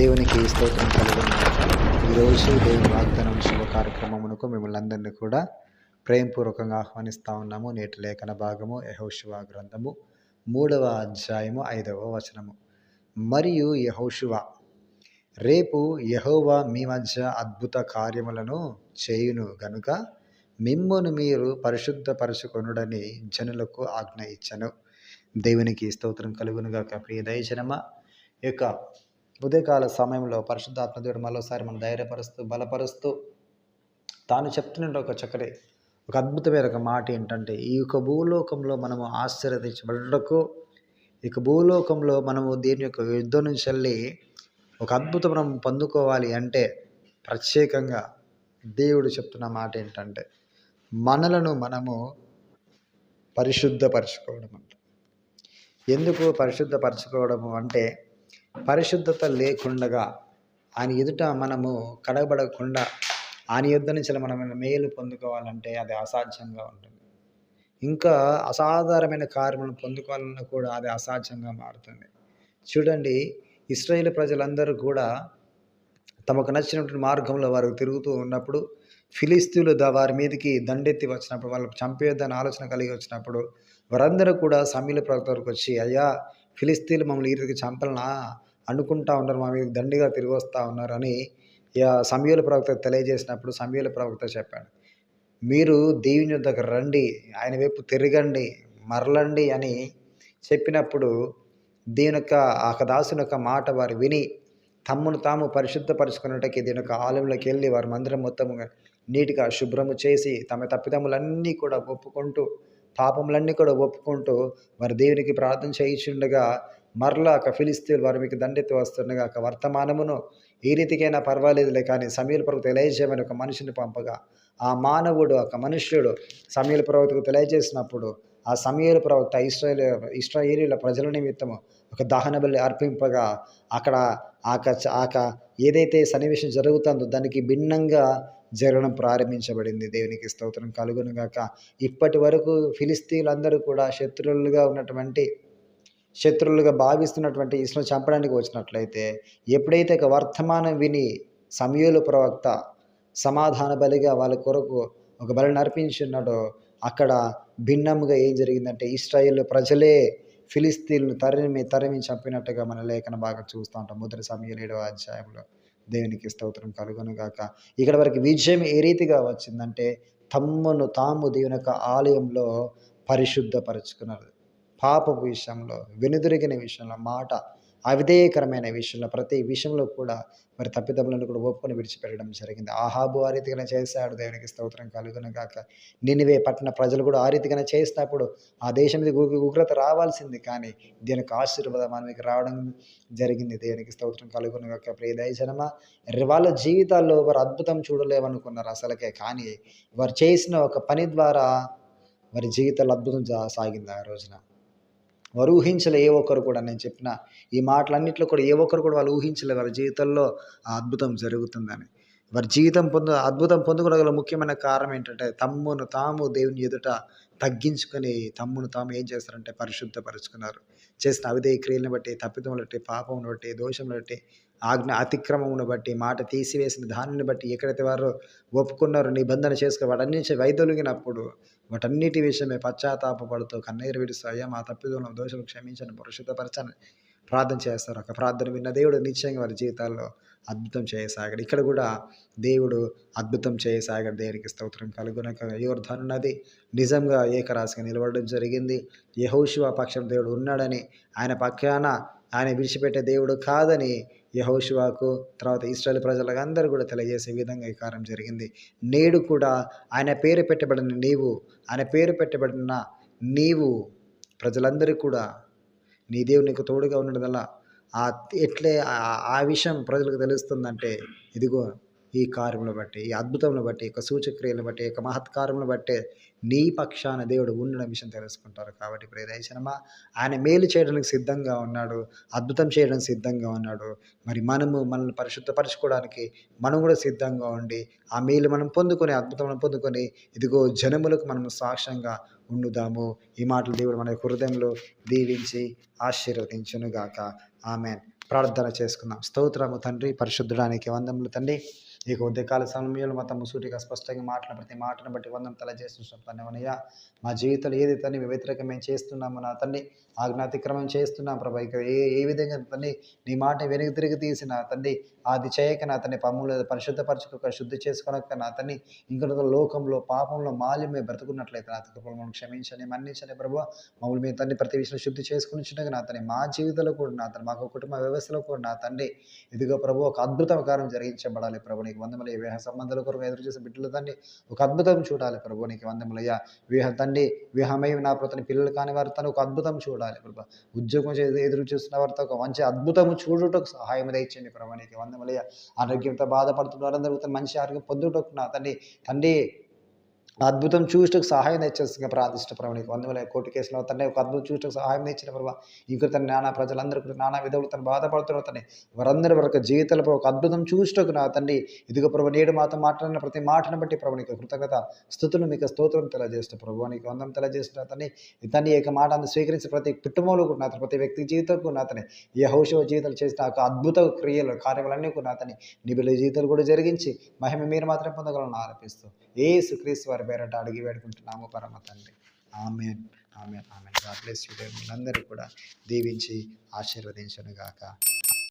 దేవునికి స్తోత్రం కలుగును ఈరోజు దేవుని వాగ్దానం శుభ కార్యక్రమమునకు మిమ్మల్ని అందరినీ కూడా ప్రేమపూర్వకంగా ఆహ్వానిస్తూ ఉన్నాము. నేటి లేఖన భాగము యహోశివ గ్రంథము మూడవ అధ్యాయము ఐదవ వచనము. మరియు యహోశివ రేపు యహోవా మీ మధ్య అద్భుత కార్యములను చేయును గనుక మిమ్మును మీరు పరిశుద్ధపరచుకొనుడని జనులకు ఆజ్ఞ ఇచ్చను. దేవునికి స్తోత్రం కలుగునుగాక ప్రియ దయజనమ యొక్క ఉదయకాల సమయంలో పరిశుద్ధాత్మ దేవుడు మరోసారి మనం ధైర్యపరుస్తూ బలపరుస్తూ తాను చెప్తున్న ఒక చక్కటి ఒక అద్భుతమైన ఒక మాట ఏంటంటే ఈ యొక్క భూలోకంలో మనము ఆశ్చర్యదించబడటకు ఈ యొక్క భూలోకంలో మనము దీని యొక్క యుద్ధం నుంచి వెళ్ళి ఒక అద్భుతం మనం పొందుకోవాలి అంటే ప్రత్యేకంగా దేవుడు చెప్తున్న మాట ఏంటంటే మనలను మనము పరిశుద్ధపరచుకోవడం అంట ఎందుకు పరిశుద్ధపరచుకోవడము అంటే పరిశుద్ధత లేకుండగా ఆయన ఎదుట మనము కడగబడకుండా ఆయన యుద్ధ నుంచి మనం మేలు పొందుకోవాలంటే అది అసాధ్యంగా ఉంటుంది. ఇంకా అసాధారణమైన కార్యములను పొందుకోవాలన్నా కూడా అది అసాధ్యంగా మారుతుంది. చూడండి ఇస్రాయేల్ ప్రజలందరూ కూడా తమకు నచ్చినటువంటి మార్గంలో వారు తిరుగుతూ ఉన్నప్పుడు ఫిలిస్తీన్లు వారి మీదకి దండెత్తి వచ్చినప్పుడు వాళ్ళకు చంపేద్దని ఆలోచన కలిగి వచ్చినప్పుడు వారందరూ కూడా సమీల ప్రవక్త వరకు వచ్చి అయ్యా ఫిలిస్తీన్లు మమ్మల్ని ఈ రీతికి చంపలనా? అనుకుంటా ఉన్నారు మా మీద దండిగా తిరిగి వస్తూ ఉన్నారు అని సమయల ప్రవక్త తెలియజేసినప్పుడు సమయల ప్రవక్త చెప్పాడు. మీరు దేవుని దగ్గర రండి ఆయన వైపు తిరగండి మరలండి అని చెప్పినప్పుడు దీని యొక్క ఆ దాసుని యొక్క మాట వారు విని తమ్మును తాము పరిశుద్ధపరుచుకున్నట్టుకి దీని యొక్క ఆలయంలోకి వెళ్ళి వారి మందిరం మొత్తము నీటిగా శుభ్రము చేసి తమ తప్పిదమ్ములన్నీ కూడా ఒప్పుకుంటూ పాపములన్నీ కూడా ఒప్పుకుంటూ వారి దేవునికి ప్రార్థన చేయించుండగా మరలా ఒక ఫిలిస్తీన్ వారి మీకు దండెత్తి వస్తుండగా ఒక వర్తమానమును ఈ రీతికైనా పర్వాలేదులే కానీ సమీల ప్రవక్త తెలియజేయమని ఒక మనిషిని పంపగా ఆ మానవుడు ఒక మనుష్యుడు సమీల ప్రవక్తకు తెలియజేసినప్పుడు ఆ సమీల ప్రవక్త ఇస్రాయేల్ ఇస్రాయేలీల ప్రజల నిమిత్తము ఒక దహన బలి అర్పింపగా అక్కడ ఆక ఆక ఏదైతే సన్నివేశం జరుగుతుందో దానికి భిన్నంగా జరగడం ప్రారంభించబడింది. దేవునికి స్తోత్రం కలుగునుగాక ఇప్పటి వరకు ఫిలిస్తీన్లందరూ కూడా శత్రువులుగా ఉన్నటువంటి శత్రువులుగా భావిస్తున్నటువంటి ఇస్లో చంపడానికి వచ్చినట్లయితే ఎప్పుడైతే ఒక వర్తమానం విని సమయలు ప్రవక్త సమాధాన బలిగా వాళ్ళ కొరకు ఒక బలి నర్పించున్నాడో అక్కడ భిన్నంగా ఏం జరిగిందంటే ఇస్రాయేల్ ప్రజలే ఫిలిస్తీన్లు తరిమి తరిమి చంపినట్టుగా మన లేఖన బాగా చూస్తూ ఉంటాం. మొదటి సమయం ఏడవ అధ్యాయంలో. దేవునికి స్తోత్రం కలుగునుగాక. ఇక్కడ వరకు విజయం ఏ రీతిగా వచ్చిందంటే తమ్మును తాము దేవుని యొక్క ఆలయంలో పరిశుద్ధపరుచుకున్నారు. పాపపు విషయంలో వెనుదిరిగిన విషయంలో మాట అవిధేయకరమైన విషయంలో ప్రతి విషయంలో కూడా మరి తప్పిదములను కూడా ఒప్పుకొని విడిచిపెట్టడం జరిగింది. ఆహాబు ఆ రీతిగానే చేశాడు. దేవునికి స్తోత్రం కలుగునగాక. నినివే పట్టణ ప్రజలు కూడా ఆ రీతిగానే చేసినప్పుడు ఆ దేశం మీద ఉగ్రత రావాల్సింది. కానీ దీనికి ఆశీర్వాదం మనకి రావడం జరిగింది. దేవునికి స్తోత్రం కలుగునగాక. ప్రియ దయజనమ వాళ్ళ జీవితాల్లో వారు అద్భుతం చూడలేవనుకున్నారు అసలుకే. కానీ వారు చేసిన ఒక పని ద్వారా వారి జీవితాలు అద్భుతం సాగింది ఆ రోజున. వారు ఊహించలే ఏ ఒక్కరు కూడా. నేను చెప్పిన ఈ మాటలన్నింటిలో కూడా ఏ ఒక్కరు కూడా వాళ్ళు ఊహించలే వారి జీవితంలో ఆ అద్భుతం జరుగుతుందని. వారి జీవితం పొందు అద్భుతం పొందుకోగల ముఖ్యమైన కారణం ఏంటంటే తమ్మును తాము దేవుని ఎదుట తగ్గించుకొని తమ్మును తాము ఏం చేస్తారంటే పరిశుద్ధపరుచుకున్నారు. చేసిన అవిధేయ క్రియలను బట్టి తప్పిదములు బట్టి పాపమును బట్టి దోషములు బట్టి ఆజ్ఞ అతిక్రమమును బట్టి మాట తీసివేసిన దానిని బట్టి ఎక్కడైతే వారు ఒప్పుకున్నారో నిబంధన చేసుకుని వాటన్నించి వైదొలిగినప్పుడు వాటన్నిటి విషయమే పశ్చాత్తాపడుతూ కన్నీరు విడుస్తూ అయ్యా మా తప్పిదములను దోషులు క్షమించని పరిశుద్ధపరచని ప్రార్థన చేస్తారు. ఒక ప్రార్థన విన్న దేవుడు నిశ్చయంగా వారి జీవితాల్లో అద్భుతం చేయసాగాడు. ఇక్కడ కూడా దేవుడు అద్భుతం చేయసాగాడు. దేవునికి స్తోత్రం కలుగునక. యోర్ధను నది నిజంగా ఏకరాశిగా నిలబడడం జరిగింది. యహోశివ పక్షం దేవుడు ఉన్నాడని ఆయన పక్షాన ఆయన విడిచిపెట్టే దేవుడు కాదని యహోశివాకు తర్వాత ఇస్రాయల్ ప్రజలకు అందరూ కూడా తెలియజేసే విధంగా ఈ కార్యం జరిగింది. నేడు కూడా ఆయన పేరు పెట్టబడిన నీవు ఆయన పేరు పెట్టబడిన నీవు ప్రజలందరికీ కూడా నీ దేవుడు నీకు తోడుగా ఉండడం వల్ల ఎట్లే ఆ విషయం ప్రజలకు తెలుస్తుందంటే ఇదిగో ఈ కార్యములను బట్టి ఈ అద్భుతములను బట్టి యొక్క సూచక్రియలను బట్టి యొక్క మహత్కారములను బట్టే నీ పక్షాన దేవుడు ఉండడం విషయం తెలుసుకుంటారు. కాబట్టి ఇప్పుడు ఆయన మేలు చేయడానికి సిద్ధంగా ఉన్నాడు అద్భుతం చేయడానికి సిద్ధంగా ఉన్నాడు. మరి మనము మనల్ని పరిశుద్ధపరచుకోవడానికి మనం కూడా సిద్ధంగా ఉండి ఆ మేలు మనం పొందుకొని అద్భుతం పొందుకొని ఇదిగో జనములకు మనం సాక్ష్యంగా ఉండుదాము. ఈ మాటలు దేవుడు మన హృదయంలో దీవించి ఆశీర్వదించునుగాక. ఆమె ప్రార్థన చేసుకుందాం. స్తోత్రము తండ్రి పరిశుద్ధడానికి వందములు తండ్రి. ఇక ఉదయకాల సమయంలో మా తమ సూటిగా స్పష్టంగా మాట్లాడిన ప్రతి మాటను బట్టి వందం తల చేస్తున్నాం తండ్రి మా జీవితంలో ఏది తండ్రి వ్యతిరేకం మేము చేస్తున్నామో నా తండ్రి ఆజ్ఞాతిక్రమం చేస్తున్నాం ప్రభా. ఇక ఏ ఏ విధంగా తండ్రి నీ మాట వెనుక తిరిగి తీసి నా తండ్రి అది చేయక నా తన్ని పమ్ములు పరిశుద్ధపరచుకోక శుద్ధి చేసుకోనక నా తన్ని ఇంకా లోకంలో పాపంలో మాల్యం మేము బ్రతుకున్నట్లయితే నా తప్పులు మనం క్షమించండి మన్నించండి ప్రభు. మమ్మల్ని మీ తండ్రి ప్రతి విషయంలో శుద్ధి చేసుకుని చిన్నగా నా తండ్రి మా జీవితంలో కూడా నా తండ్రి మాకు కుటుంబ వ్యవస్థలో కూడా నా తండ్రి. ఇదిగో ప్రభు ఒక అద్భుత కార్యం జరిగించబడాలి ప్రభు. నీకు వందములు వివాహ సంబంధాల కొరకు ఎదురు చేసే బిడ్డల తండ్రి ఒక అద్భుతం చూడాలి ప్రభు నీకు వందములయ్యా వివాహ తండ్రి వివాహమై నా ప్రతి పిల్లలు కాని వారు తను ఒక అద్భుతం చూడాలి ప్రభు. ఉద్యోగం ఎదురు చూస్తున్న వారితో ఒక మంచి అద్భుతము చూడుటకు సహాయం దయచండి ప్రభు నీకు వందములయ్యా ఆరోగ్యంతో బాధపడుతున్న వారందరూ మంచి ఆరోగ్యం పొందుటకు నా తండ్రి తండ్రి అద్భుతం చూసుటకు సహాయం తెచ్చేస్తుంది ప్రార్థిష్ట ప్రభు నీకు. వందల కోర్టు కేసులో తండ్రి ఒక అద్భుతం చూసటకు సహాయం తెచ్చిన ప్రభావ ఇంకా తన నానా ప్రజలందరూ కూడా నానా విధవులు తను బాధపడుతున్న తండ్రి వారందరి వరకు జీవితాలపై ఒక అద్భుతం చూసుటకు నా తండ్రి ఇదిగో ప్రభు నేడు మాతో మాట్లాడిన ప్రతి మాటను బట్టి ప్రభు నీకు కృతజ్ఞత స్థుతులు మీకు స్తోత్రం తెలియజేస్తూ ప్రభు నీకు వందం తెలియజేస్తున్న తండ్రి ఈ తండ్రి ఏక మాటను స్వీకరించి ప్రతి కుటుంబంలో కూడా నా ప్రతి వ్యక్తి జీవితం కూడా అతని ఏ హౌషవ జీవితాలు చేసిన ఆ అద్భుత క్రియలు కార్యములన్నీ కూడా అతని నిబిల జీవితాలు కూడా జరిగించి మహిమ మీరు మాత్రమే పొందగలను ఆరోపిస్తూ ఏ సుక్రీస్తు వారి పేరట అడిగి వేడుకుంటున్నాము పరమ తండ్రి. Amen amen amen. God bless you అందరూ కూడా దీవించి ఆశీర్వదించను గాక